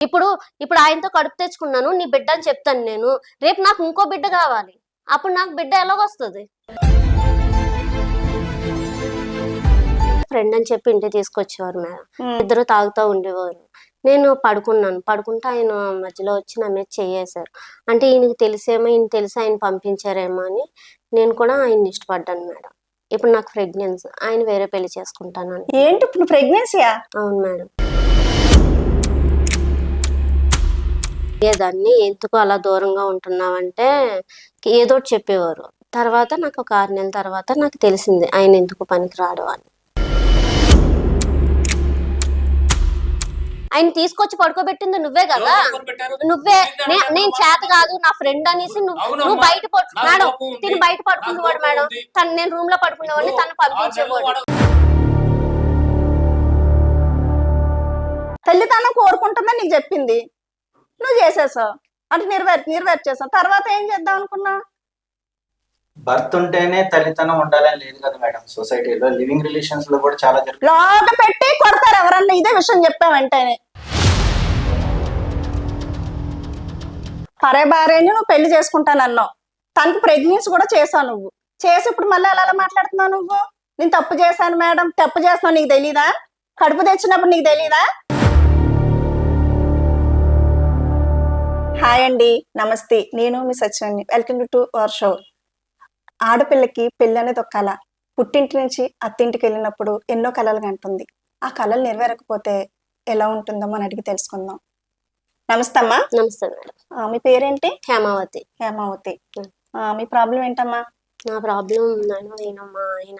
ఇప్పుడు ఇప్పుడు ఆయనతో కడుపు తెచ్చుకున్నాను నీ బిడ్డ అని చెప్తాను నేను. రేపు నాకు ఇంకో బిడ్డ కావాలి. అప్పుడు నాకు బిడ్డ ఎలాగొస్తుంది? ఫ్రెండ్ అని చెప్పి ఇంటికి తీసుకొచ్చేవారు మేడం. ఇద్దరు తాగుతూ ఉండేవారు. నేను పడుకున్నాను. పడుకుంటే ఆయన మధ్యలో వచ్చి నా మీద చేయేశారు. అంటే ఈయనకి తెలిసేమో ఈయన తెలిసి ఆయన పంపించారేమో అని నేను కూడా ఆయన్ని ఇష్టపడ్డాను మేడం. ఇప్పుడు నాకు ప్రెగ్నెన్సీ ఆయన వేరే పెళ్ళి చేసుకుంటానని. ఏంటి ఇప్పుడు ప్రెగ్నెన్సీయా? అవును మేడం. దాన్ని ఎందుకు అలా దూరంగా ఉంటున్నావంటే ఏదో చెప్పేవారు తర్వాత నాకు ఒక ఆరు నెలల తర్వాత నాకు తెలిసింది ఆయన ఎందుకు పనికి రాడు అని ఆయన తీసుకొచ్చి పడుకోబెట్టింది నువ్వే కదా? నువ్వే నేను. చేత కాదు నా ఫ్రెండ్ అనేసి నువ్వు. నువ్వు బయట మేడం. తిని బయట పడుకునేవాడు మేడం. తను నేను రూమ్లో పడుకునేవాడిని తను పంపించేవాడు వాడు- తల్లిదండ్రులు కోరుకుంటుందని నీకు చెప్పింది నువ్వు చేసేసావు. అంటే నెరవేర్ నెరవేర్చేసావు తర్వాత ఏం చేద్దాం అనుకున్నా భర్త ఉంటేనే తల్లితనం ఉండాలని లేదు కదా మేడం. సొసైటీలో లివింగ్ రిలేషన్స్లో కూడా చాలా జరుగుతుంది. లోట పెట్టి కొడతారు ఎవరన్నా. ఇదే విషయం చెప్పావు వెంటనే. పరే భార్యని నువ్వు పెళ్ళి చేసుకుంటానన్నావు. తనకి ప్రెగ్నెన్సీ కూడా చేసావు నువ్వు. చేసి ఇప్పుడు మళ్ళీ ఎలా అలా మాట్లాడుతున్నావు నువ్వు? నేను తప్పు చేశాను మేడం. తప్పు చేస్తున్నావు నీకు తెలీదా? కడుపు తెచ్చినప్పుడు నీకు తెలీదా? హాయ్ అండి నమస్తే. నేను మీ సత్యాన్ని వెల్కమ్ టు అవర్ షో ఆడపిల్లకి పెళ్ళి అనేది ఒక కళ పుట్టింటి నుంచి అత్తింటికి వెళ్ళినప్పుడు ఎన్నో కళలు కంటుంది. ఆ కళలు నెరవేరకపోతే ఎలా ఉంటుందో మనం అడిగి తెలుసుకుందాం. నమస్తే అమ్మా. నమస్తే మేడం. ఆ, మీ పేరేంటి? హేమావతి. హేమావతి. మీ ప్రాబ్లం ఏంటమ్మా? నా ప్రాబ్లం నేను మా ఆయన.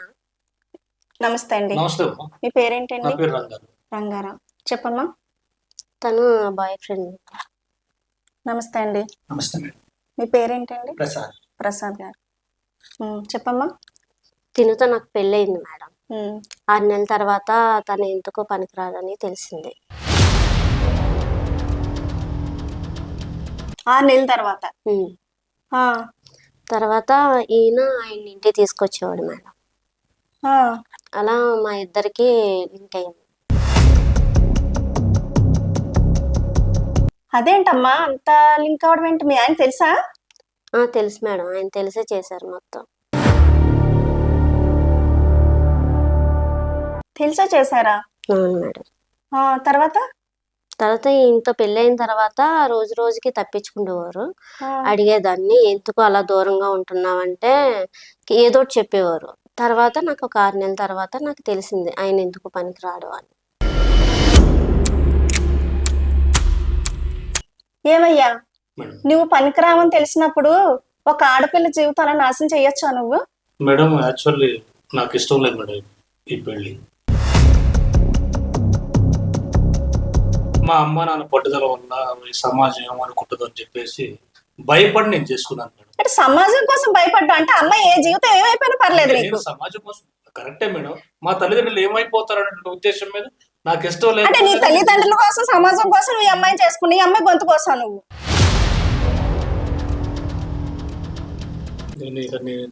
నమస్తే అండి. మీ పేరేంటండి? పేరు రంగారు రంగారావు. చెప్పమ్మా. తను బాయ్ ఫ్రెండ్ నమస్తే అండి. నమస్తే మీ పేరేంటండి? ప్రసాద్. ప్రసాద్ గారు. చెప్పమ్మా. తినుతో నాకు పెళ్ళయింది మేడం. ఆరు నెలల తర్వాత తను ఎందుకో పనికిరాదని తెలిసింది. ఆరు నెలల తర్వాత? తర్వాత ఈయన ఆయన ఇంటికి తీసుకొచ్చేవాడు మేడం. ఆ, అలా మా ఇద్దరికి లింక్ అయింది. అదేంటమ్మా? అంత లింక్ అవడం ఏంటి? మీ ఆయన తెలుసా? ఆ, తెలుసు మేడం. ఆయన తెలిసే చేశారు మొత్తం. తెలుసా చేశారా? అవును మేడం. ఆ, తర్వాత? తర్వాత ఈయనతో పెళ్ళైన తర్వాత రోజు రోజుకి తప్పించుకునేవారు ఆ, అడిగేదాన్ని ఎందుకు అలా దూరంగా ఉంటున్నావంటే? ఏదో ఒకటి చెప్పేవారు. తర్వాత నాకు ఒక ఆరు నెలల తర్వాత నాకు తెలిసింది ఆయన ఎందుకు పనికి రాడు అని. ఏమయ్యా? నువ్వు పనికిరావని తెలిసినప్పుడు ఒక ఆడపిల్ల జీవితాలను నాశనం చేయొచ్చా నువ్వు? మేడం యాక్చువల్లీ నాకు ఇష్టం లేదు మేడం ఈ పెళ్ళి. మా అమ్మ నాన్న పట్టుదల వల్ల ఈ సమాజం ఏమనుకుంటుందో అని చెప్పేసి భయపడి నేను చేసుకున్నాను మేడం. అంటే సమాజం కోసం భయపడ్డా? అంటే అమ్మాయి ఏ జీవితం ఏమైపోయినా పర్లేదు నీకు. సమాజం కోసం కరెక్టే మేడం. మా తల్లిదండ్రులు ఏమైపోతారు అనే ఉద్దేశం మీద నాకు ఇష్టం లేదు. అంటే నీ తల్లిదండ్రుల కోసం సమాజం కోసం నువ్వు ఈ అమ్మాయిని చేసుకుని ఈ అమ్మాయి గొంతు కోసం నువ్వు. నేను నేను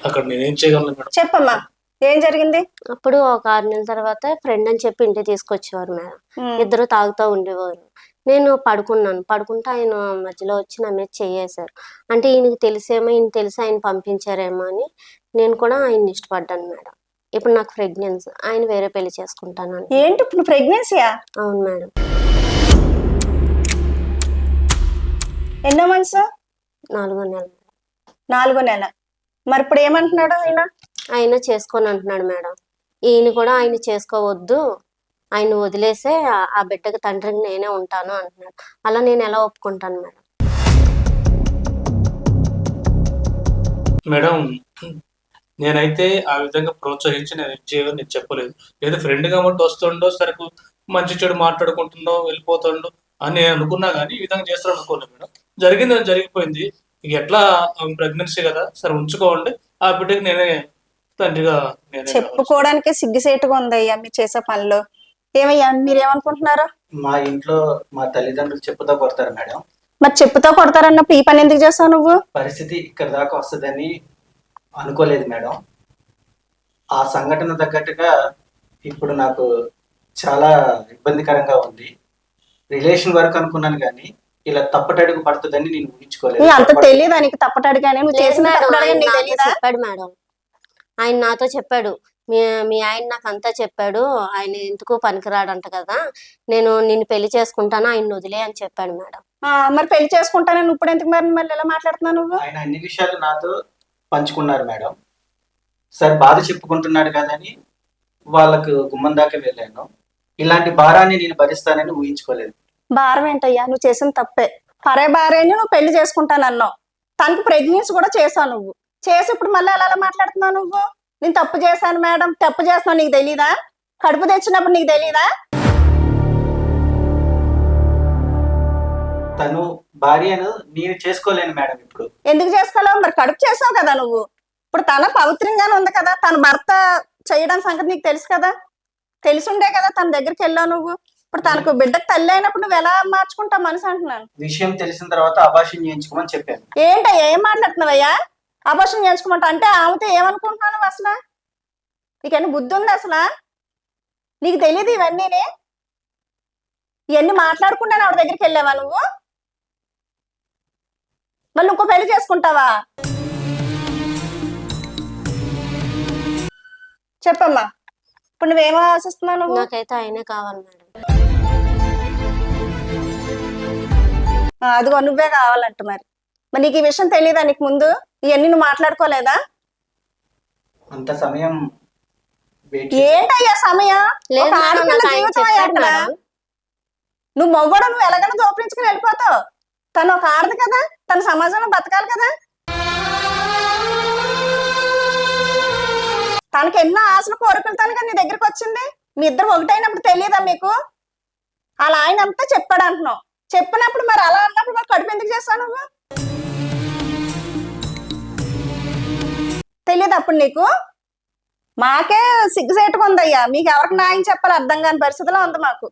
అక్కడ నేనేం చేయగలను మేడం? చెప్పమ్మా ఏం జరిగింది? అప్పుడు ఒక ఆరు నెలల తర్వాత ఫ్రెండ్ అని చెప్పి ఇంటికి తీసుకొచ్చేవారు మేడం. ఉమ్, ఇద్దరు తాగుతూ ఉండేవారు. నేను పడుకున్నాను. పడుకుంటే ఆయన మధ్యలో వచ్చి నా మీద చేయేశారు. అంటే ఈయనకి తెలిసేమో ఈయన తెలిసి ఆయన పంపించారేమో అని నేను కూడా ఆయన్ని ఇష్టపడ్డాను మేడం. ఇప్పుడు నాకు ప్రెగ్నెన్సీ ఆయన వేరే పెళ్ళి చేసుకుంటానని ఏంటి ఇప్పుడు ప్రెగ్నెన్సీయా అవును మేడం. ఎన్నో మంత్స్ నాలుగో నెల. నాలుగో నెల. మరి ఇప్పుడు ఏమంటున్నాడు ఈయన ఆయన చేసుకొని అంటున్నాడు మేడం. ఈయన కూడా ఆయన చేసుకోవద్దు. ఆయన వదిలేసే ఆ- ఆ బిడ్డకి తండ్రికి నేనే ఉంటాను అంటున్నాడు. అలా నేను ఎలా ఒప్పుకుంటాను మేడం? మేడం నేనైతే ఆ విధంగా ప్రోత్సహించి నేను చేయని నేను చెప్పలేదు. ఏదో ఫ్రెండ్ కాబట్టి వస్తుండో సరకు మంచి చెడు మాట్లాడుకుంటుండో వెళ్ళిపోతుండో అని నేను అనుకున్నా కానీ ఈ విధంగా చేస్తాడు అనుకోలేదు మేడం. జరిగింది అది జరిగిపోయింది. ఇక ఎట్లా ప్రెగ్నెన్సీ కదా సరే ఉంచుకోండి. ఆ బిడ్డకి నేనే తండ్రిగా. చెప్పుకోవడానికి సిగ్గుసేటుగా ఉందయ్యా మీరు చేసే పనిలో. ఏమయ్యా మీరేమనుకుంటున్నారు? మా ఇంట్లో మా తల్లిదండ్రులు చెప్పుతా కొడతారు మేడం. మరి చెప్పుతో కొడతారన్నప్పుడు ఈ పని ఎందుకు చేస్తావు నువ్వు? పరిస్థితి ఇక్కడ దాకా వస్తుందని అనుకోలేదు మేడం. ఆ సంఘటన తగ్గట్టుగా ఇప్పుడు నాకు చాలా ఇబ్బందికరంగా ఉంది. రిలేషన్ వరకు అనుకున్నాను కానీ ఇలా తప్పటడుగు పడుతుందని నేను ఊహించుకోలేదు. నీ అంత తెలియదా నీకు తప్పటాడు కానీ నువ్వు లేదు చేసిన మేడం, తప్పటాడు ఆయన నీకు నాతో తెలియదా? చెప్పాడు మేడం. ఆయన నాతో చెప్పాడు. మీ మీ ఆయన నాకు అంతా చెప్పాడు. ఆయన ఎందుకు పనికిరాడంట కదా. నేను నిన్ను పెళ్ళి చేసుకుంటాను ఆయన వదిలే అని చెప్పాడు మేడం. ఆ, మరి పెళ్ళి చేసుకుంటానని ఇప్పుడు ఎందుకు మరి మళ్ళీ ఎలా మాట్లాడుతున్నావు నువ్వు? ఆయన అన్ని విషయాలు నాతో పంచుకున్నారు మేడం. సరే బాధ చెప్పుకుంటున్నాడు కదని వాళ్ళకు గుమ్మం దాకా వెళ్ళాను. ఇలాంటి భారాన్ని నేను భరిస్తానని ఊహించుకోలేదు. భారం ఏంటయ్యా? నువ్వు చేసిన తప్పే. పరే భార్యని నువ్వు పెళ్ళి చేసుకుంటానన్నావు. తనకి ప్రెగ్నెన్సీ కూడా చేసావు నువ్వు. చేసి ఇప్పుడు మళ్ళీ అలా అలా మాట్లాడుతున్నావు నువ్వు? నేను తప్పు చేశాను మేడం. తప్పు చేస్తున్నావు నీకు తెలీదా? కడుపు తెచ్చినప్పుడు నీకు తెలీదా? తను భార్యను నేను చేసుకోలేను మేడం ఇప్పుడు. ఎందుకు చేసుకోలేవు? మరి కడుపు చేసావు కదా నువ్వు. ఇప్పుడు తన పవిత్రంగానే ఉంది కదా. తన భర్త చేయడం సంగతి నీకు తెలుసు కదా. తెలుసుండే కదా తన దగ్గరికి వెళ్ళావు నువ్వు. ఇప్పుడు తనకు బిడ్డకు తల్లి అయినప్పుడు నువ్వు ఎలా మార్చుకుంటావు మనసు అంటున్నాను. విషయం తెలిసిన తర్వాత అభాషణ చేయించుకోమని చెప్పాను. ఏంటయ్యా ఏం మాట్లాడుతున్నావయ్యా? అబోషన్ చేయించుకోమంటా? అంటే ఆమెతో ఏమనుకుంటున్నావు నువ్వు అసలు? నీకన్నీ బుద్ధి ఉంది అసలు? నీకు తెలియదు ఇవన్నీనే? ఇవన్నీ మాట్లాడకుండా ఆవిడ దగ్గరికి వెళ్ళావా నువ్వు? మళ్ళీ ఇంకో పెళ్ళి చేసుకుంటావా? చెప్పమ్మా. ఇప్పుడు నువ్వేం ఆశిస్తున్నావు నువ్వు? నాకైతే ఆయనే కావాలి మేడం. అదిగో నువ్వే కావాలంట మరి. మరి నీకు ఈ విషయం తెలియదా నీకు ముందు? ఇవన్నీ నువ్వు మాట్లాడుకోలేదా? అంత సమయం ఏంటయ్యా సమయం? లేదు ఒక మేడం ఆడపిల్ల నాకు ఆయన జీవితం అయ్యా చెప్పాడు అక్కడ. మేడం. నువ్వు మొగ్గడు నువ్వు ఎలాగైనా దోపించుకుని వెళ్ళిపోతావు. తను ఒక ఆడదు కదా తన సమాజంలో బతకాలి కదా. తనకి ఎన్నో ఆశలు కోరికలతో కానీ నీ దగ్గరికి వచ్చింది. మీ ఇద్దరు ఒకటైనప్పుడు తెలియదా మీకు? అలా ఆయన అంతా చెప్పాడు అంటున్నావు. చెప్పినప్పుడు మరి అలా అన్నప్పుడు మరి కడుపు ఎందుకు చేస్తావు నువ్వు? తెలియదు అప్పుడు నీకు? మాకే సిగ్గుసేటుగా ఉందయ్యా. మీకు ఎవరికి న్యాయం చెప్పాలి అర్థం కాని పరిస్థితిలో ఉంది మాకు.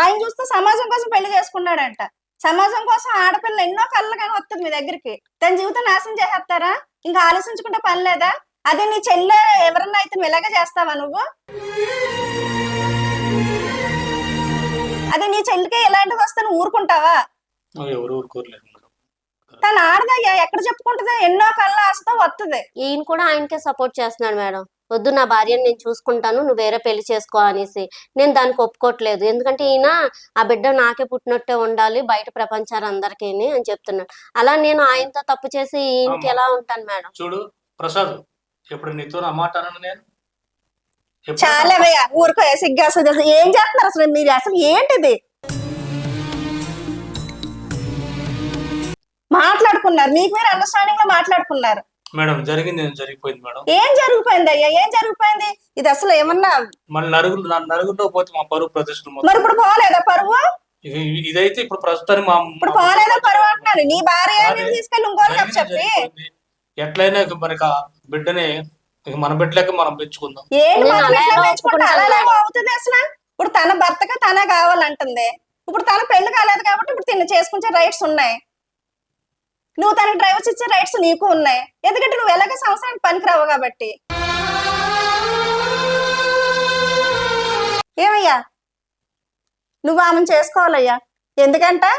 ఆయన చూస్తే సమాజం కోసం పెళ్ళి చేసుకున్నాడంట. సమాజం కోసం ఆడపిల్ల ఎన్నో కళ్ళు కానీ వస్తుంది మీ దగ్గరికి. తన జీవితం నాశనం చేసేస్తారా? ఇంకా ఆలోచించుకుంటే పని లేదా? అదే నీ చెల్లె ఎవరన్నా అయితే నువ్వు ఇలాగే చేస్తావా నువ్వు? అదే నీ చెల్లికి ఇలాంటిది వస్తే నువ్వు ఊరుకుంటావా? ఎవరు ఊరుకోరలేదు మేడం. తను ఆడదయ్యా ఎక్కడ చెప్పుకుంటుంది? ఎన్నో కళ్ళ ఆశతో వస్తుంది ఈయన కూడా ఆయనకే సపోర్ట్ చేస్తున్నాడు మేడం. వద్దు నా భార్యను నేను చూసుకుంటాను నువ్వు వేరే పెళ్ళి చేసుకో అనేసి. నేను దానికి ఒప్పుకోవట్లేదు ఎందుకంటే ఈయన ఆ బిడ్డ నాకే పుట్టినట్టే ఉండాలి బయట ప్రపంచాలు అందరికీ అని చెప్తున్నాడు. అలా నేను ఆయనతో తప్పు చేసి ఈయనకి ఎలా ఉంటాను మేడం? చూడు ప్రసాద్ ఇప్పుడు నీతో నా మాట అన్నాను నేను? చాలా ఊరుకో సిగ్గా ఏం చేస్తున్నారు అసలు మీరు? అసలు ఏంటిది? మాట్లాడుకున్నారు మీకు మీరు అండర్స్టాండింగ్లో మాట్లాడుకున్నారు. మేడం జరిగింది ఏం? జరిగిపోయింది మేడం? ఏం జరిగిపోయింది అయ్యా ఏం జరిగిపోయింది? ఇది అసలు ఏమన్నా మళ్ళీ నలుగురు నా నలుగురిలో పోతే మా పరువు ప్రదర్శన మరి ఇప్పుడు పోలేదా పరువు? ఇది- ఇదైతే ఇప్పుడు ప్రస్తుతానికి మా ఇప్పుడు పోలేదా పరువు అంటున్నాను. నీ భార్య అదే. తీసుకెళ్ళి ఇంకోళ్ళకి చెప్పి జరిగిపోయింది. ఎట్లయినా ఇక ఆ బిడ్డని ఇక మన బిడ్డలకి మనం పెంచుకుందాం. ఏంటి నేను అలా ఎలా పెంచుకుంటే? అవుతుంది అసలు? ఇప్పుడు తన భర్తగా తనే కావాలంటుంది. ఇప్పుడు తన పెళ్ళి కాలేదు కాబట్టి ఇప్పుడు తిన్న చేసుకునే రైట్స్ ఉన్నాయి. నువ్వు తనకు డ్రైవర్స్ ఇచ్చే రైట్స్ నీకు ఉన్నాయి. ఎందుకంటే నువ్వు ఎలాగ సంవత్సరానికి పనికిరావు కాబట్టి. ఏమయ్యా? నువ్వు ఆమెను చేసుకోవాలయ్యా. ఎందుకంటే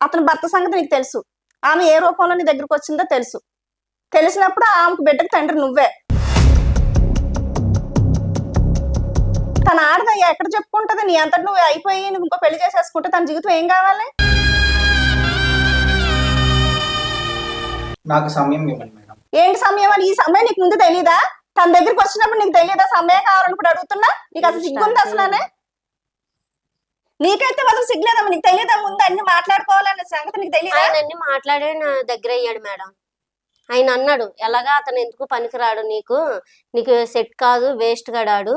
అతని భర్త సంగతి నీకు తెలుసు. ఆమె ఏ రూపంలో నీ దగ్గరకు వచ్చిందో తెలుసు. తెలిసినప్పుడు ఆమెకు బిడ్డకు తండ్రి నువ్వే. తన ఆడదయ్యా ఎక్కడ చెప్పుకుంటుంది? నీ అంతటి నువ్వు అయిపోయి నువ్వు ఇంకో పెళ్ళి చేసేసుకుంటే తన జీవితం ఏం కావాలి? నాకు సమయం ఇవ్వండి మేడం. ఏంటి సమయం అని? ఈ సమయం నీకు ముందు తెలీదా? తన దగ్గరికి వచ్చినప్పుడు నీకు తెలియదా సమయం కావాలని ఇప్పుడు అడుగుతున్నా? నీకు అసలు సిగ్గుంది అసలు నీకైతే మాత్రం సిగ్గులేదమ్మా. నీకు తెలియదా ముందు అన్ని మాట్లాడుకోవాలనే సంగతి నీకు తెలియదా ఆయన అన్ని మాట్లాడే నా దగ్గర అయ్యాడు మేడం. ఆయన అన్నాడు ఎలాగా అతను ఎందుకు పనికిరాడు నీకు? నీకు సెట్ కాదు వేస్ట్ గడాడు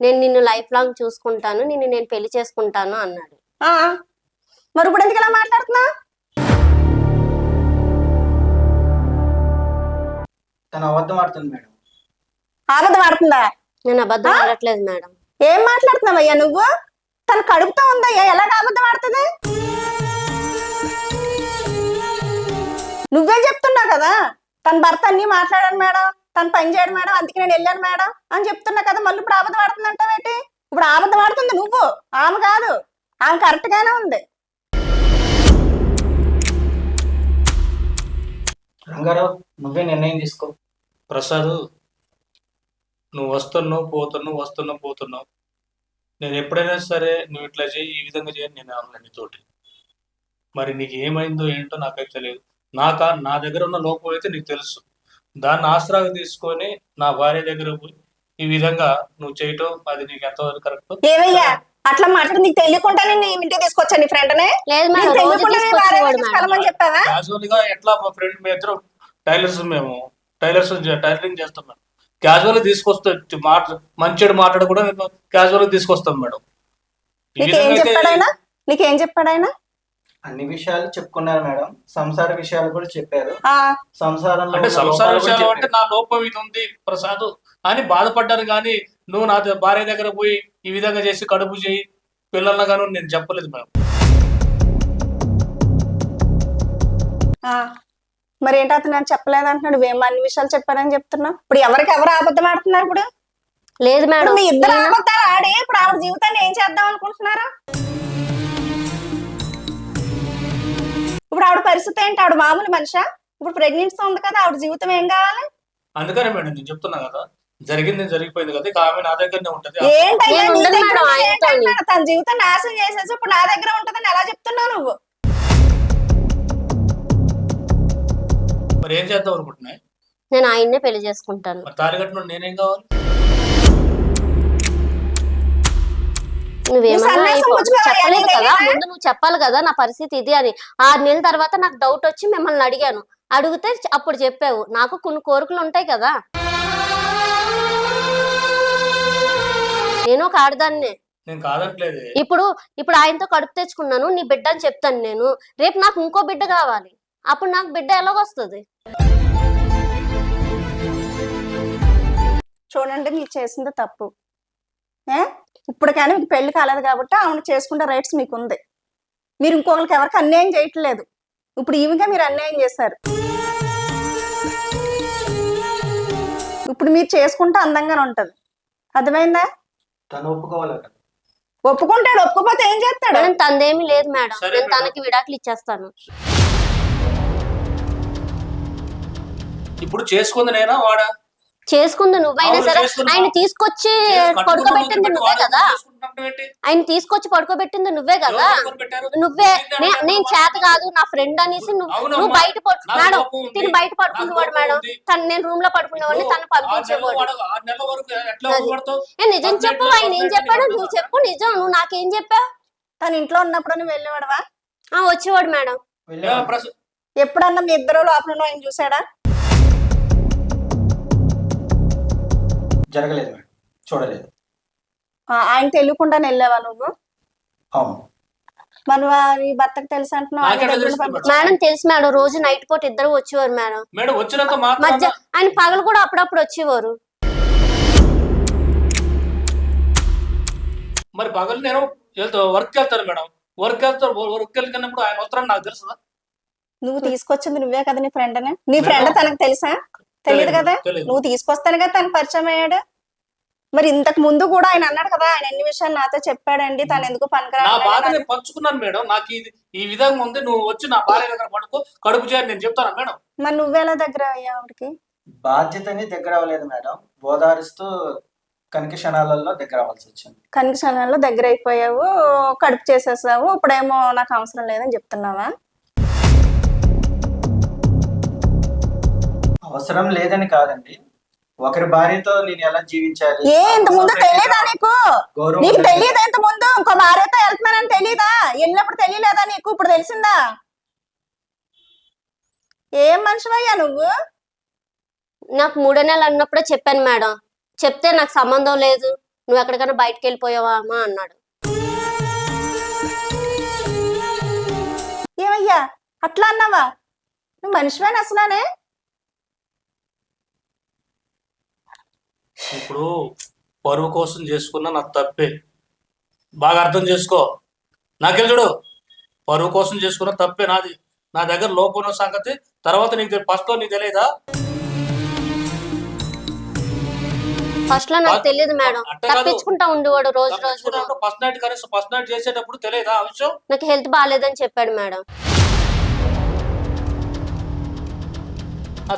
నేను నిన్ను లైఫ్ లాంగ్ చూసుకుంటాను నిన్ను నేను పెళ్ళి చేసుకుంటాను అన్నాడు. ఆ, మరి ఇప్పుడు ఎందుకు ఇలా మాట్లాడుతున్నా తను అబద్ధం ఆడుతుంది మేడం. ఆనందం ఆడుతుందా? నేను అబద్ధం ఆడట్లేదు మేడం. ఏం మాట్లాడుతున్నావయ్యా నువ్వు? తన కడుపుతో ఉందయ్యా ఎలా అబద్ధం ఆడుతుంది? నువ్వే చెప్తున్నావు కదా తన భర్త అన్ని మాట్లాడాను మేడం తను పని చేయడు మేడం అందుకే నేను వెళ్ళాను మేడం అని చెప్తున్నా కదా మళ్ళీ ఇప్పుడు అబద్ధం ఆడుతుంది అంటావేటి ఇప్పుడు అబద్ధం ఆడుతుంది నువ్వు ఆమె కాదు ఆమె కరెక్ట్ గానే ఉంది. రంగారావు నువ్వే నిర్ణయం తీసుకో. ప్రసాద్ నువ్వు వస్తున్నావు పోతున్నావు వస్తున్నావు పోతున్నావు. నేను ఎప్పుడైనా సరే నువ్వు ఇట్లా చేయి ఈ విధంగా చేయని నేను అన్నాను నీతోటి. మరి నీకు ఏమైందో ఏంటో నాకైతే తెలియదు. నాకా నా దగ్గర ఉన్న లోపం అయితే నీకు తెలుసు. దాన్ని ఆసరాగా తీసుకొని నా భార్య దగ్గర పోయి ఈ విధంగా నువ్వు చేయటం అది నీకు ఎంతవరకు కరెక్ట్ అట్లా మాట్లాడి నీకు తెలియకుండా నేను ఇంటికి తీసుకొచ్చాను నీ ఫ్రెండ్ నే. లేదు నీకు మేడం రోజు తెలియకుండా నీ భార్య తీసుకొచ్చేవాడు దగ్గరికి మేడం వెళ్ళమని చెప్పావా? క్యాజువల్గా ఎట్లా మా ఫ్రెండ్ మీ ఇద్దరు టైలర్స్ మేము టైలర్స్ టైలరింగ్ చేస్తాం మేడం క్యాజువల్గా తీసుకొస్తా మాట మంచిడు మాట్లాడ కూడా మేము క్యాజువల్గా తీసుకొస్తాం మేడం. ఈ నీకేం విధంగా అయితే చెప్పాడాయన నీకేం చెప్పాడాయన అన్ని విషయాలు చెప్పుకున్నారు మేడం. సంసార విషయాలు కూడా చెప్పారు. ఆ, సంసారంలో అంటే ఉన్న సంసార లోపాలు కూడా విషయాలు అంటే చెప్పారు. నా లోపం ఇది ఉంది ప్రసాద్ అని బాధపడ్డాను కానీ నువ్వు నా ద- భార్య దగ్గర పోయి ఈ విధంగా చేసి కడుపు చేయి. పిల్లల్ని గాను నేను చెప్పలేదు మేడం. ఆ. మరి ఏంటి అతను నేను చెప్పలేదు అంటున్నాడు? నువ్వేం అన్ని విషయాలు చెప్పారని చెప్తున్నావు? ఇప్పుడు ఎవరికి ఎవరు అబద్ధం ఆడుతున్నారు ఇప్పుడు? లేదు ఇప్పుడు మేడం మీ ఇద్దరు అబద్ధాలు ఆడి ఇప్పుడు ఆవిడ జీవితాన్ని ఏం చేద్దాం అనుకుంటున్నారు? ఇప్పుడు ఆవిడ పరిస్థితి ఏంటి? ఆవిడ మామూలు మనిషా? ఇప్పుడు ప్రెగ్నెన్సీ ఉంది కదా ఆవిడ జీవితం ఏం కావాలి? అందుకనే మేడం నేను చెప్తున్నా కదా. జరిగింది జరిగిపోయింది కదా ఇక ఆమె నా దగ్గరనే ఉంటది. ఏంటయ్యా నేను ఉండను మేడం? తన జీవితం నాశనం చేసేసి ఇప్పుడు నా దగ్గర ఉంటుందని ఎలా చెప్తున్నావు నువ్వు? మరి ఏం చేద్దాం అనుకుంటున్నాయి? నేను ఆయన్నే పెళ్ళి చేసుకుంటాను. మరి తాళి కట్టిన నేనేం కావాలి? నువ్వు నువ్వేమన్నా సన్యాసం అయిపో- పుచ్చుకోవాలి, చెప్పలేదు కదా లేదా? ముందు నువ్వు చెప్పాలి కదా నా పరిస్థితి ఇది అని. ఆరు నెలల తర్వాత నాకు డౌట్ వచ్చి మిమ్మల్ని అడిగాను. అడిగితే చ- అప్పుడు చెప్పావు నాకు కొన్ని కోరికలు ఉంటాయి కదా. నేను ఒక ఆడదాన్నే నేను కాదంటలేదు ఇప్పుడు ఇప్పుడు ఆయనతో కడుపు తెచ్చుకున్నాను నీ బిడ్డ అని చెప్తాను నేను. రేపు నాకు ఇంకో బిడ్డ కావాలి. అప్పుడు నాకు బిడ్డ ఎలాగొస్తుంది? చూడండి మీరు చేసింది తప్పు. ఏ? ఇప్పుడు కానీ మీకు పెళ్ళి కాలేదు కాబట్టి ఆమెను చేసుకునే రైట్స్ మీకు ఉంది మీరు ఇంకొకరికి ఎవరికి అన్యాయం చేయట్లేదు. ఇప్పుడు ఈమెగా మీరు అన్యాయం చేశారు. ఇప్పుడు మీరు చేసుకుంటే అందంగానే ఉంటది. అర్థమైందా? తను ఒప్పుకోవాలట. ఒప్పుకుంటాడు ఒప్పుకోపోతే ఏం చేస్తాడు? తందేమీ లేదు మేడం. సరే నేను మేడం. తనకి విడాకులు ఇచ్చేస్తాను. ఇప్పుడు చేసుకుంది నేనా వాడా? చేసుకుంది నువ్వైనా సరే. ఆయన తీసుకొచ్చి పడుకోబెట్టింది నువ్వే కదా? ఆయన తీసుకొచ్చి పడుకోబెట్టింది నువ్వే కదా? నువ్వే నేను నేను. చేత కాదు నా ఫ్రెండ్ అనేసి నువ్వు నువ్వు. బయట మేడం. తిని బయట పడుకునేవాడు మేడం. తను నేను రూమ్లో పడుకునేవాడిని తను పంపించేవాడు ఏ నిజం చెప్పు ఆయన ఏం చెప్పాడు నువ్వు చెప్పు నిజం నువ్వు నాకేం చెప్పావు తను ఇంట్లో ఉన్నప్పుడు నువ్వు వెళ్ళేవాడవా ఆ వచ్చేవాడు మేడం. ఎప్పుడన్నా మీ ఇద్దరు లోపల ఆయన చూసాడా జరగలేదు మేడం. చూడలేదు. ఆ, ఆయన తెలియకుండానే వెళ్ళావా నువ్వు? అవును. మరి వారి భర్తకు తెలుసు అంటున్నావు. మేడం తెలుసు మేడం రోజు నైట్ పూట ఇద్దరు వచ్చేవారు మేడం. మేడం వచ్చినంత మధ్య ఆయన పగలు కూడా అప్పుడప్పుడు వచ్చేవారు. మరి పగలు నేను వెళ్తా వర్క్ వెళ్తాను మేడం. వర్క్ వెళ్తాను వర్క్ వెళ్ళినప్పుడు ఆయన వస్తారని నాకు తెలుసా? నువ్వు తీసుకొచ్చింది నువ్వే కదా నీ ఫ్రెండ్ అని నీ ఫ్రెండ్. తనకు తెలుసా? తెలియదు కదా. నువ్వు తీసుకొస్తాను కదా తను పరిచయం అయ్యాడు. మరి ఇంతకు ముందు కూడా ఆయన అన్నాడు కదా ఆయన ఎన్ని విషయాలు నాతో చెప్పాడండి తను ఎందుకు నా పంచుకున్నాను మేడం. నాకు ఇది ఈ విధంగా ఉంది నువ్వు వచ్చి నా భార్య దగ్గర పడుకో కడుపు చేయని నేను చెప్తాను మేడం. మరి నువ్వెలా దగ్గర అయ్యావు ఆవిడకి? బాధ్యతని దగ్గర అవ్వలేదు మేడం. ఓదారుస్తూ కనిక క్షణాలలో దగ్గర అవ్వాల్సి వచ్చింది. కనుక క్షణాల్లో దగ్గర అయిపోయావు కడుపు చేసేసావు ఇప్పుడేమో నాకు అవసరం లేదని చెప్తున్నావా? అవసరం లేదని కాదండి. ఒకరి భార్యతో నేను ఎలా జీవించాలి? ఏ ఇంత ముందు తెలియదా నీకు? గౌరవం నీకు. తెలియదా ఇంత ముందు? ఇంకో భార్యతో వెళ్తున్నానని తెలియదా వెళ్ళినప్పుడు తెలియలేదా నీకు? ఇప్పుడు తెలిసిందా? ఏం మనిషివయ్యా నువ్వు? నాకు మూడో నెలలు అన్నప్పుడే చెప్పాను మేడం. చెప్తే నాకు సంబంధం లేదు. నువ్వు ఎక్కడికైనా బయటకు వెళ్ళిపోయావా అమ్మా అన్నాడు. ఏమయ్యా? అట్లా అన్నావా? నువ్వు మనిషివేనా అసలానే? ఇప్పుడు పరువు కోసం చేసుకున్న నాకు తప్పే. బాగా అర్థం చేసుకో. నాకెళ్ళి చూడు పరువు కోసం చేసుకున్న తప్పే నాది. నా దగ్గర లోపం ఉన్న సంగతి తర్వాత నీకు ఫస్ట్ నీకు తెలియదా ఫస్ట్లో నాకు తెలియదు మేడం. తప్పించుకుంటా ఉండేవాడు రోజు రోజు ఫస్ట్ నైట్ కనీసం ఫస్ట్ నైట్ చేసేటప్పుడు తెలియదా విషయం? నాకు హెల్త్ బాగాలేదని చెప్పాడు మేడం.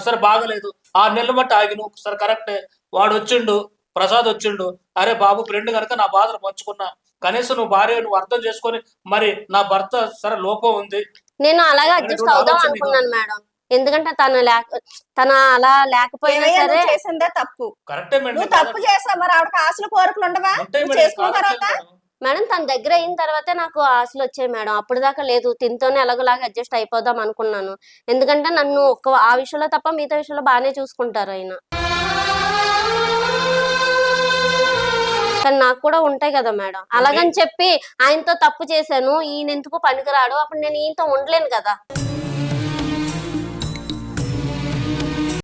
సరే బాగలేదు. ఆరు నెలలు బట్టి ఆగిను సరే కరెక్టే. వాడు వచ్చిండు ప్రసాద్ వచ్చిండు. అరే బాబు ఫ్రెండ్ కనుక నా బాధలు పంచుకున్నా కనీసం నువ్వు భార్య నువ్వు అర్థం చేసుకొని మరి నా భర్త సరే లోపం ఉంది. నేను అలాగే అడ్జస్ట్ అవుదాం అనుకున్నాను మేడం. ఎందుకంటే తను లేక తన అలా లేకపోయినా సరే చేసిందే తప్పు. కరెక్టే మేడం నువ్వు తప్పు చేసావు మరి ఆవిడకి ఆశలు కోరికలు ఉండవా? చేసుకున్న తర్వాత? మేడం. తన దగ్గర అయిన తర్వాతే నాకు ఆశలు వచ్చాయి మేడం. అప్పుడు దాకా లేదు తినతోనే ఎలాగోలాగా అడ్జస్ట్ అయిపోదాం అనుకున్నాను. ఎందుకంటే నన్ను ఒక్క ఆ విషయంలో తప్ప మిగతా విషయంలో బాగానే చూసుకుంటారు ఆయన. కానీ నాకు కూడా ఉంటాయి కదా మేడం. అలాగని చెప్పి ఆయనతో తప్పు చేశాను ఈయన ఎందుకు పనికిరాడు? అప్పుడు నేను ఈయనతో ఉండలేను కదా.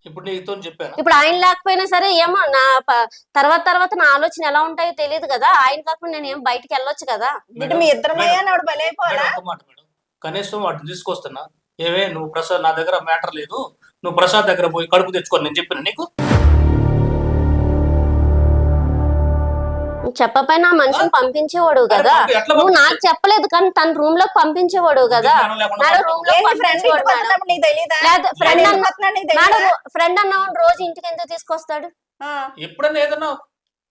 ఇప్పుడు నీతో చెప్పాను? ఇప్పుడు ఆయన లేకపోయినా సరే ఏమో నా తర్వాత తర్వాత నా ఆలోచన ఎలా ఉంటాయో తెలియదు కదా. ఆయన కాకుండా నేను ఏం బయటికి వెళ్ళొచ్చు కదా. మీ కనీసం వాటిని తీసుకొస్తున్నా. ఏవే నువ్వు ప్రసాద్ నా దగ్గర మ్యాటర్ లేదు. నువ్వు ప్రసాద్ దగ్గర పోయి కడుపు తెచ్చుకో నేను చెప్పిన నీకు? చెప్పపైన ఆ? మనిషిని పంపించేవాడు కదా. నువ్వు? నాకు చెప్పలేదు కానీ తన రూమ్లోకి పంపించేవాడు కదా. మేడం రూమ్లో ఫ్రెండ్ ఫ్రెండ్ అన్నవాడు రోజు ఇంటికి ఎందుకు తీసుకొస్తాడు? ఆ. ఎప్పుడన్నా ఏదన్నా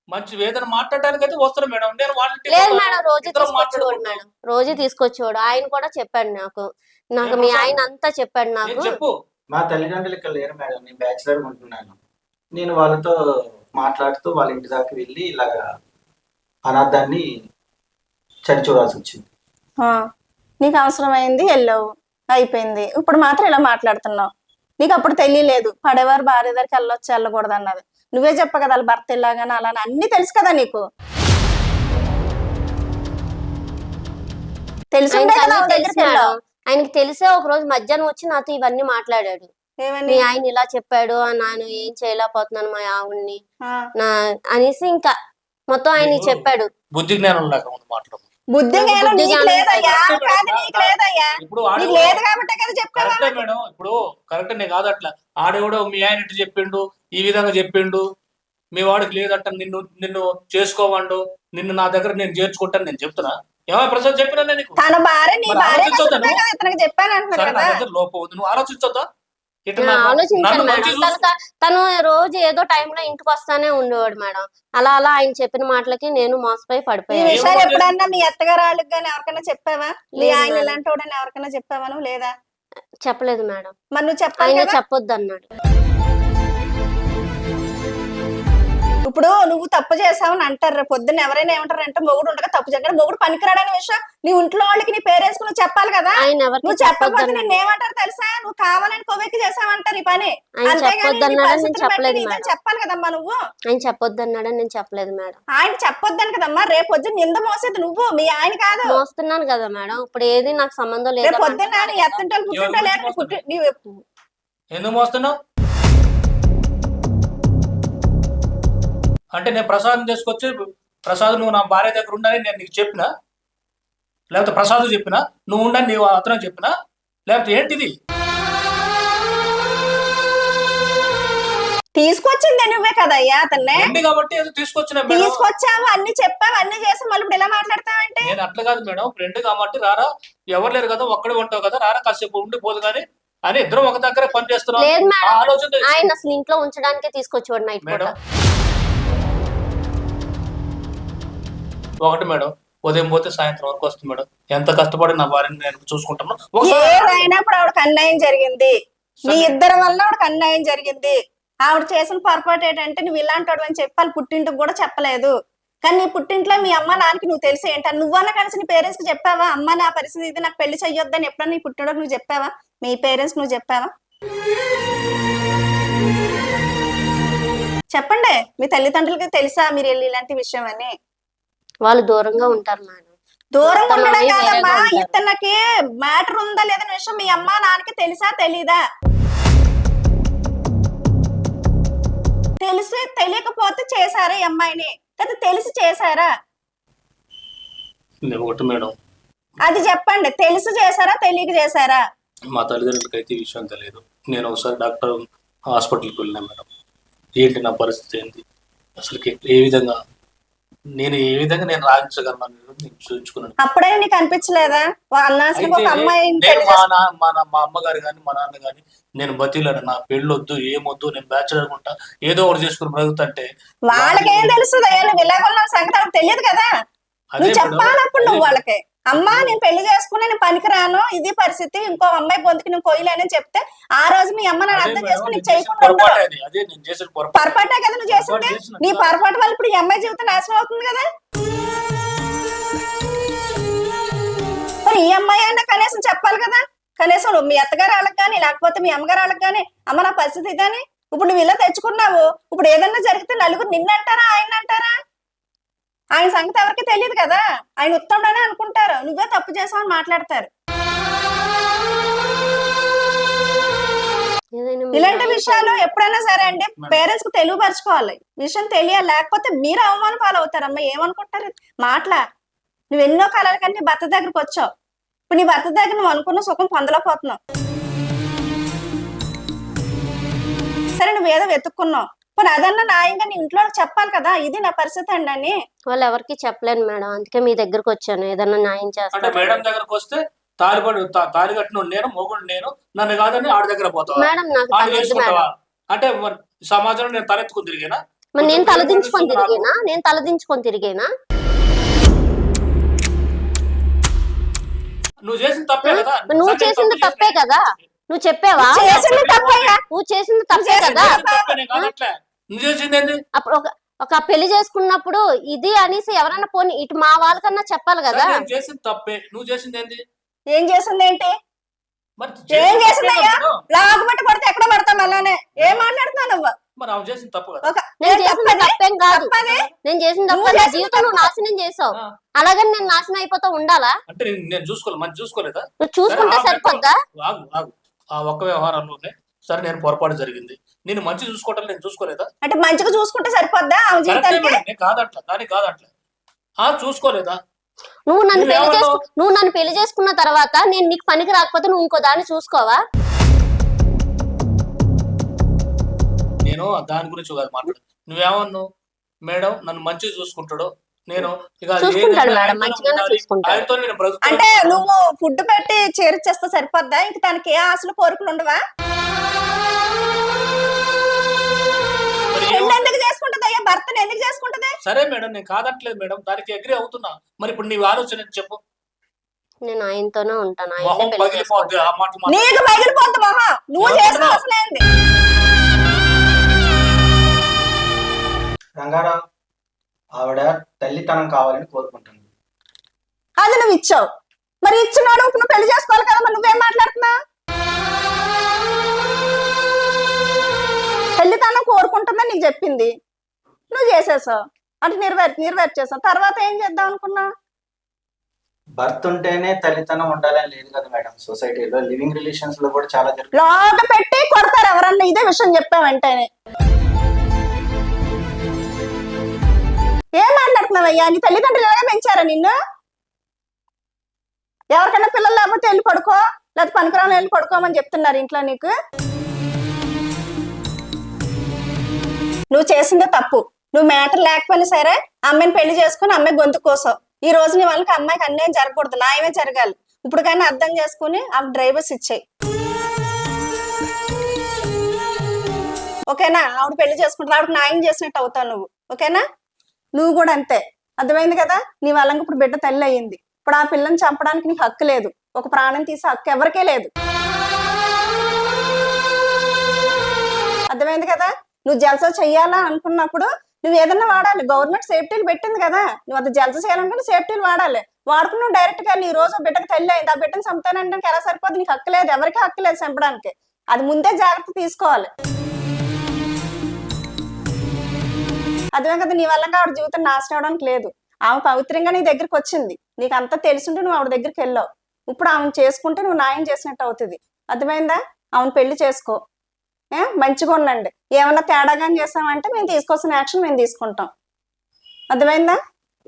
మంచి ఏదైనా మాట్లాడడానికి అయితే వస్తాను మేడం. నేను లేదు. మేడం రోజు తీసుకొచ్చేవాడు. మేడం. రోజు తీసుకొచ్చేవాడు. ఆయన కూడా చెప్పాడు నాకు. నాకు మీ? ఆయన అంతా చెప్పాడు నాకు. చెప్పు. మా తల్లిదండ్రులు ఇక్కడ లేరు మేడం. నేను బ్యాచిలర్ ఉంటున్నాను. నేను వాళ్ళతో మాట్లాడుతూ వాళ్ళ ఇంటి దాకా వెళ్ళి ఇలాగా అనాథాన్ని చరి చూడాల్సి వచ్చింది. ఆ. నీకు అవసరమైంది వెళ్ళావు అయిపోయింది. ఇప్పుడు మాత్రం ఇలా మాట్లాడుతున్నావు. నీకు అప్పుడు తెలియలేదు. పడేవారు భార్య దగ్గరికి వెళ్ళొచ్చు వెళ్ళకూడదు అన్నది నువ్వే చెప్ప కదా వాళ్ళ భర్త ఇలాగానే అలా అని. అన్ని తెలుసు కదా నీకు. తెలుసు దగ్గరికి వెళ్ళావు. మేడం ఆయనకి తెలిసే ఒక రోజు మధ్యాహ్నం వచ్చి నాతో ఇవన్నీ మాట్లాడాడు. ఏమని? మీ ఆయన ఇలా చెప్పాడు నేను ఏం చేయలేకపోతున్నాను మా ఆవుణ్ణి ఆ. నా అనేసి ఇంకా మొత్తం ఆయన చెప్పాడు. బుద్ధి జ్ఞానం లేక ముందు మాట్లాడు. బుద్ధి నాకు జ్ఞానం బుద్ధి నీకు జ్ఞానం లేదయ్యా లేదు. కాదు నీకు లేదయ్యా. ఇప్పుడు నీకు ఆడేవాడు లేదు కాబట్టే కదా చెప్పావా? కరెక్టే మేడం. ఇప్పుడు కరెక్ట్ నేను కాదు అట్లా. ఆడేవాడు మీ ఆయన ఇటు చెప్పిండు ఈ విధంగా చెప్పిండు. మీ వాడికి లేదంట నిన్ను నిన్ను చేసుకోవండు. నిన్ను నా దగ్గర నేను చేర్చుకుంటాను నేను చెప్తున్నా. ఏమో ప్రసాద్ చెప్పినా నేను తన భార్య నీ భార్య చెప్పాను లోపం ఉంది. నువ్వు ఆలోచించొద్దా? ఆలోచించాను మేడం. తను రోజు ఏదో టైంలో ఇంటికి వస్తానే ఉండేవాడు మేడం. అలా అలా ఆయన చెప్పిన మాటలకి నేను మోసపోయి పడిపోయాను. విషయాలు ఎప్పుడన్నా మీ అత్తగారు వాళ్ళకి కానీ ఎవరికైనా చెప్పావా? ఆయన. ఇలాంటి వాడని ఎవరికైనా చెప్పావా లేదా? చెప్పలేదు మేడం. మరి నువ్వు చెప్పాలి చెప్పొద్దు అన్నాడు ఇప్పుడు నువ్వు తప్పు చేసావని అంటారు. రేపు పొద్దున్న ఎవరైనా ఏమంటారు అంటే మొగుడు ఉండగా తప్పు చేయడం. మొగుడు పనికిరాడని విషయం. నీ ఇంట్లో వాళ్ళకి నీ పేరెంట్స్ నువ్వు చెప్పాలి కదా. నువ్వు చెప్పొద్దు చెప్పకపోతే నిన్ను ఏమంటారు తెలుసా? నువ్వు కావాలని కొవ్వెక్కి చేసావంటారు ఈ పని. నేను చెప్పాలి కదమ్మా నువ్వు. ఆయన చెప్పొద్దు అన్నాడని నేను చెప్పలేదు మేడం. ఆయన చెప్పొద్దని కదమ్మా. రేపు పొద్దున్న నింద మోసేది నువ్వు. మీ ఆయన కాదు. మోస్తున్నాను కదా మేడం. ఇప్పుడు ఏది నాకు సంబంధం లేదు పొద్దున్న. ఎత్తుంటాలు పుట్టింటా ఎవరి లేక గురించి పుట్టి నీవు ఎందుకు మోస్తున్నావు? అంటే నేను ప్రసాదం తీసుకొచ్చి ప్రసాద్ నువ్వు నా భార్య దగ్గర ఉండని నేను నీకు చెప్పినా. లేకపోతే ప్రసాద్ చెప్పినా నువ్వు ఉండని నీవు అతను చెప్పినా. లేకపోతే ఏంటిది? తీసుకొచ్చింది నువ్వే కదయ్యా అతన్నే. ఉంది కాబట్టి ఏదో తీసుకొచ్చిన మేడం. తీసుకొచ్చావు అన్ని చెప్పావు అన్ని చేసి మళ్ళీ ఇప్పుడు ఇలా మాట్లాడతావంటే? నేను అట్లా కాదు మేడం ఫ్రెండ్ కాబట్టి రారా ఎవరు లేరు కదా ఒక్కడే ఉంటావు కదా రారా కాసేపు ఉండిపోదు కానీ అని ఇద్దరం ఒక దగ్గర పని చేస్తున్నాం. లేదు ఆ మేడం ఆలోచన ఆయన అసలు ఇంట్లో ఉంచడానికే తీసుకొచ్చేవాడు నైట్ పూట మేడం ఒకటి మేడం ఉదయం పోతే సాయంత్రం వరకు వస్తుంది మేడం. ఎంత కష్టపడి నా భార్యని నేను చూసుకుంటాను ఏదైనప్పుడు ఆవిడకి అన్యాయం జరిగింది. మీ. ఇద్దరి వల్ల ఆవిడకి అన్యాయం జరిగింది. ఆవిడ చేసిన పొరపాటు ఏంటంటే నువ్వు ఇలాంటి వాడు అని చెప్పాలి పుట్టింటికి కూడా చెప్పలేదు. కానీ నీ పుట్టింట్లో మీ అమ్మ నాన్నకి నువ్వు తెలిసి ఏంట? నువ్వన్నా కలిసి నీ పేరెంట్స్కి చెప్పావా? అమ్మ నా పరిస్థితి ఇది నాకు పెళ్ళి చెయ్యొద్దని ఎప్పుడన్నా నీ పుట్టినోడు నువ్వు చెప్పావా? మీ పేరెంట్స్ నువ్వు చెప్పావా? చెప్పండి. మీ తల్లిదండ్రులకి తెలుసా మీరు వెళ్ళి ఇలాంటి విషయం అని? వాళ్ళు దూరంగా ఉంటారు మేడం. దూరంగా ఉండడం కాదమ్మా. ఇతనికి మ్యాటర్ ఉందా లేదనే విషయం మీ అమ్మ నాన్నకి తెలుసా తెలీదా? తెలిసి తెలియకపోతే చేశారా ఈ అమ్మాయిని? లేదా తెలిసి చేశారా? ఒకటి మేడం. అది చెప్పండి తెలిసి చేశారా తెలియక చేశారా? మా తల్లిదండ్రులకి అయితే ఈ విషయం తెలియదు. నేను ఒకసారి డాక్టర్ హాస్పిటల్కి వెళ్ళినా మేడం. ఏంటి నా పరిస్థితి ఏంటి? అసలుకి ఏ విధంగా నేను ఏ విధంగా నేను నేను చూపించుకున్నాను. అప్పుడే నీకు అనిపించలేదా? అన్నాసిన ఒక అమ్మాయి మా మా అమ్మగారు కానీ మా నాన్న కానీ నేను బతిలాడు నా పెళ్ళొద్దు ఏమొద్దు నేను బ్యాచులర్ ఉంటా ఏదో ఒకటి చేసుకుని బ్రతుకుతుంటే వాళ్ళకేం తెలుస్తుంది నువ్వు ఇలాగున్న సంగతి తెలియదు కదా. నువ్వు మేడం, చెప్పాలప్పుడు అదే నువ్వు వాళ్ళకి. అమ్మా నేను పెళ్ళి చేసుకుని నేను పనికిరాను. ఇది పరిస్థితి. ఇంకో అమ్మాయి పొందుకు నేను కొయ్యలేనని చెప్తే ఆ రోజు మీ అమ్మ నన్ను అర్థం చేసుకుని నీకు చేయకుండా పొరపాటే కదా నువ్వు చేసింది. నీ పొరపాటు? వల్ల ఇప్పుడు ఈ అమ్మాయి జీవితం నాశనం అవుతుంది కదా? మరి ఈ అమ్మాయి అయినా కనీసం చెప్పాలి కదా? కనీసం నువ్వు మీ అత్తగారు వాళ్ళకి కానీ లేకపోతే మీ అమ్మగారు వాళ్ళకి కానీ అమ్మ నా పరిస్థితి ఇదని? ఇప్పుడు నువ్వు ఇలా తెచ్చుకున్నావు. ఇప్పుడు ఏదన్నా జరిగితే నలుగురు నిన్నంటారా ఆయన అంటారా ఆయన సంగతి ఎవరికి తెలియదు కదా? ఆయన ఉత్తముడని అనుకుంటారు. నువ్వే తప్పు చేసావని మాట్లాడతారు. ఇలాంటి. విషయాలు ఎప్పుడైనా సరే అండి పేరెంట్స్కు తెలియపరచుకోవాలి. విషయం తెలియాలి. లేకపోతే మీరు అవమాన పాలవుతారమ్మా. ఏమనుకుంటారు? మాటలా. నువ్వు ఎన్నో కళల కంటే నీ భర్త దగ్గరకు వచ్చావు. ఇప్పుడు నీ భర్త దగ్గర నువ్వు అనుకున్న సుఖం పొందలేకపోతున్నావు. సరే నువ్వు ఏదో వెతుక్కున్నావు. పోనీ అదన్నా న్యాయంగా నీ ఇంట్లో చెప్పాలి కదా? ఇది నా పరిస్థితి అండి అని. వాళ్ళు ఎవరికి చెప్పలేను మేడం. అందుకే మీ దగ్గరకు వచ్చాను. ఏదైనా న్యాయం అంటే చేస్తాను మేడం దగ్గరకు వస్తే తాలిపడి తాలి కట్టిన నేను మొగుడు నేను నన్ను కాదని ఆడి దగ్గర పోతావా? మేడం నాకు ఆడు తగ్గదు మేడం. చేసుకుంటావా అంటే మరి సమాజంలో నేను తలెత్తుకుని తిరిగినా? మరి నేను తలదించుకొని. తిరిగేనా? నేను తలదించుకొని తిరిగేనా? నువ్వు చేసిన తప్పే కదా? నువ్వు సరే, చేసింది తప్పు కదా? నువ్వు చెప్పావా? చేసింది తప్పయ్యా నువ్వు చేసింది తప్పే కదా? చేసిన తప్పే నేను కాదట్లే నువ్వు చేసింది ఏంది అప్పుడు ఒక ఒక పెళ్ళి చేసుకున్నప్పుడు ఇది అనేసి ఎవరైనా పోనీ ఇటు మా వాళ్ళకన్నా చెప్పాలి కదా. నేను చేసింది తప్పే. నువ్వు చేసింది ఏంది ఏం చేసింది ఏంటి మరి ఏం చేసిందయ్యా. లాగుబట్టి పడితే ఎక్కడ పడతాం అలానే? ఏం మాట్లాడుతున్నావు నువ్వు? మరి ఆమె చేసింది తప్పు కదా. ఒక నేను ఏం చేసింది తప్పది? తప్పేం కాదు. తప్పది? నేను చేసిన నువ్వు నా జీవితం నువ్వు. నాశనం చేసావు. ఆ. అలాగని నేను నాశనం అయిపోతా ఉండాలా? అంటే నేను- నేను చూసుకోలేదు మంచి చూసుకోలేదా? నువ్వు చూసుకుంటే సరే, సరిపోద్దా? ఆగు ఆగు. ఆ ఒక్క వ్యవహారంలోనే సరే నేను పొరపాటు జరిగింది. నేను మంచి చూసుకోవటం నేను చూసుకోలేదా? అంటే మంచిగా చూసుకుంటే సరిపోద్దా ఆమె జీవితానికి? నేను కాదట్లా దానికి కాదట్లా. ఆ చూసుకోలేదా? నువ్వు నన్ను పెళ్ళి? చేసుకు నువ్వు నన్ను పెళ్ళి చేసుకున్న తర్వాత నేను నీకు పనికి రాకపోతే నువ్వు ఇంకో దాన్ని చూసుకోవా? నేను దాని గురించి కాదు మాట్లాడు. నువ్వేమన్నావు? మేడం నన్ను మంచిగా చూసుకుంటాడు. నేను ఇక చూసుకుంటాడు మేడం, ఆయనతోనే మంచిగానే ఉండాలి. చూసుకుంటాడు. ఆయనతో నేను బ్రతుకుతాను. అంటే నువ్వు ఫుడ్ పెట్టి చేర్చేస్తే సరిపోద్దా? ఇంక తనకి ఏ ఆశలు కోరికలు ఉండవా? ఎందుకు చేసుకుంటది అయ్యా? భర్తను ఎందుకు చేసుకుంటది? సరే మేడం నేను కాదట్లేదు మేడం. దానికి అగ్రి అవుతున్నా. మరి ఇప్పుడు నీ ఆలోచన చెప్పు. నేను ఆయనతోనే ఉంటాను. మొహం పగిలిపోద్ది ఆ మాట మాట నీకు పగిలిపోద్ది మొహం. నువ్వు ఎవరు చేసిన ఉన్నావు? అసలు ఏంది? రంగారావు ఆవిడ తల్లితనం కావాలని కోరుకుంటుంది. అది నువ్వు ఇచ్చావు. మరి ఇచ్చినాడు ఇప్పుడు నువ్వు పెళ్ళి చేసుకోవాలి కదా మరి నువ్వేం మాట్లాడుతున్నావు? పెళ్ళితనం కోరుకుంటుందని నీకు చెప్పింది. నువ్వు చేసేసావు. అంటే నెరవేర్ నెరవేర్చేసావు తర్వాత ఏం చేద్దాం అనుకున్నావు భర్త ఉంటేనే తల్లితనం ఉండాలని లేదు కదా మేడం. సొసైటీలో లివింగ్ రిలేషన్స్లో కూడా చాలా జరుగుతుంది. లోట పెట్టి కొడతారు ఎవరన్నా. ఇదే విషయం చెప్పావంటేనే ఏం మాట్లాడుతున్నావయ్యా? నీ తల్లిదండ్రులు పెంచారా నిన్ను? ఎవరికైనా పిల్లలు లేకపోతే వెళ్ళి పడుకో. లేకపోతే పనికిరాని వెళ్ళి పడుకోమని చెప్తున్నారు ఇంట్లో నీకు. నువ్వు చేసిందే తప్పు. నువ్వు మ్యాటర్ లేకపోయినా సరే అమ్మాయిని పెళ్ళి చేసుకుని అమ్మాయి గొంతు కోసావు. ఈ రోజు నీ వాళ్ళకి అమ్మాయికి అన్యాయం జరగకూడదు. న్యాయమే జరగాలి? ఇప్పుడు కానీ అర్థం చేసుకుని ఆ డ్రైవర్స్ ఇచ్చాయి. ఓకేనా? ఆవిడ పెళ్ళి చేసుకుంటుంది ఆవిడకి న్యాయం చేసినట్టు అవుతావు నువ్వు. ఓకేనా? నువ్వు కూడా అంతే. అర్థమైంది కదా? నీ వాళ్ళకి ఇప్పుడు బిడ్డ తల్లి అయ్యింది ఇప్పుడు ఆ పిల్లని చంపడానికి నీకు హక్కు లేదు. ఒక ప్రాణం తీసే హక్కు ఎవరికే లేదు. అర్థమైంది కదా? నువ్వు జల్సా చెయ్యాలా అనుకున్నప్పుడు నువ్వు ఏదన్నా వాడాలి. గవర్నమెంట్ సేఫ్టీలు పెట్టింది కదా. నువ్వు అది జల్సా చేయాలనుకుంటే సేఫ్టీలు వాడాలి. వాడుకుని నువ్వు డైరెక్ట్గా నీ రోజు బిడ్డకు తల్లి అయింది. ఆ బిడ్డను చంపుతానంటే ఎలా సరిపోతుంది నీకు హక్కు లేదు. ఎవరికి హక్కు లేదు చంపడానికి. అది ముందే జాగ్రత్త తీసుకోవాలి. అదే కదా? నీ వల్ల ఆవిడ జీవితం నాశనం అవడానికి లేదు. ఆమె పవిత్రంగా నీ దగ్గరికి వచ్చింది. నీకు అంతా తెలుసుంటే నువ్వు ఆవిడ దగ్గరికి వెళ్ళావు. ఇప్పుడు ఆమెను చేసుకుంటే నువ్వు న్యాయం చేసినట్టు అవుతుంది. అర్థమైందా? ఆమెను పెళ్ళి చేసుకో. మంచిగా ఉండండి. ఏమన్నా తేడాగా చేసామంటే మేము తీసుకోవాల్సిన యాక్షన్ మేము తీసుకుంటాం. అర్థమైందా?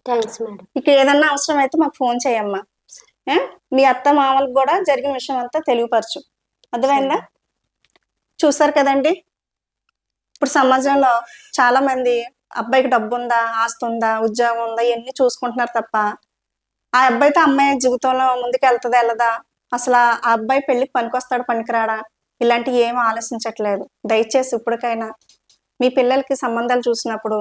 థ్యాంక్స్ మేడం ఇక్కడ ఏదన్నా అవసరం అయితే మాకు ఫోన్ చేయమ్మా? మీ అత్త మామలకు కూడా జరిగిన విషయం అంతా తెలియపరచు. అర్థమైందా? చూసారు కదండి? ఇప్పుడు సమాజంలో చాలా మంది అబ్బాయికి డబ్బు ఉందా ఆస్తి ఉందా ఉద్యోగం ఉందా ఇవన్నీ చూసుకుంటున్నారు తప్ప ఆ అబ్బాయితో అమ్మాయి జీవితంలో ముందుకు వెళ్తుందా వెళ్ళదా? అసలు ఆ అబ్బాయి పెళ్ళికి పనికొస్తాడు పనికిరాడా? ఇలాంటివి ఏమీ ఆలోచించట్లేదు. దయచేసి ఇప్పటికైనా మీ పిల్లలకి సంబంధాలు చూసినప్పుడు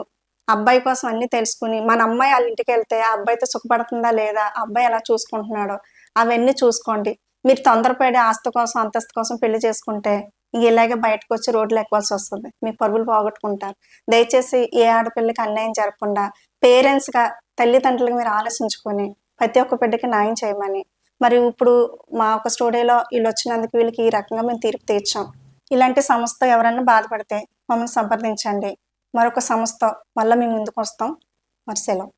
అబ్బాయి కోసం అన్ని తెలుసుకుని మన అమ్మాయి వాళ్ళ ఇంటికి వెళ్తే ఆ అబ్బాయితో సుఖపడుతుందా లేదా ఆ అబ్బాయి ఎలా చూసుకుంటున్నాడో అవన్నీ చూసుకోండి. మీరు తొందరపడి ఆస్తి కోసం అంతస్తు కోసం పెళ్ళి చేసుకుంటే ఇలాగే బయటకు వచ్చి రోడ్లు ఎక్కవలసి వస్తుంది. మీ పరుగులు పోగొట్టుకుంటారు. దయచేసి ఏ ఆడపిల్లకి అన్యాయం జరగకుండా పేరెంట్స్గా తల్లిదండ్రులకు మీరు ఆలోచించుకొని ప్రతి ఒక్క బిడ్డకి న్యాయం చేయమని మరి ఇప్పుడు మా ఒక స్టూడియోలో వీళ్ళు వచ్చినందుకు వీళ్ళకి ఈ రకంగా మేము తీర్పు తీర్చాం. ఇలాంటి సంస్థ ఎవరన్నా బాధపడితే మమ్మల్ని సంప్రదించండి. మరొక సంస్థ మళ్ళీ మేము ముందుకు వస్తాం. మరి సెలవు.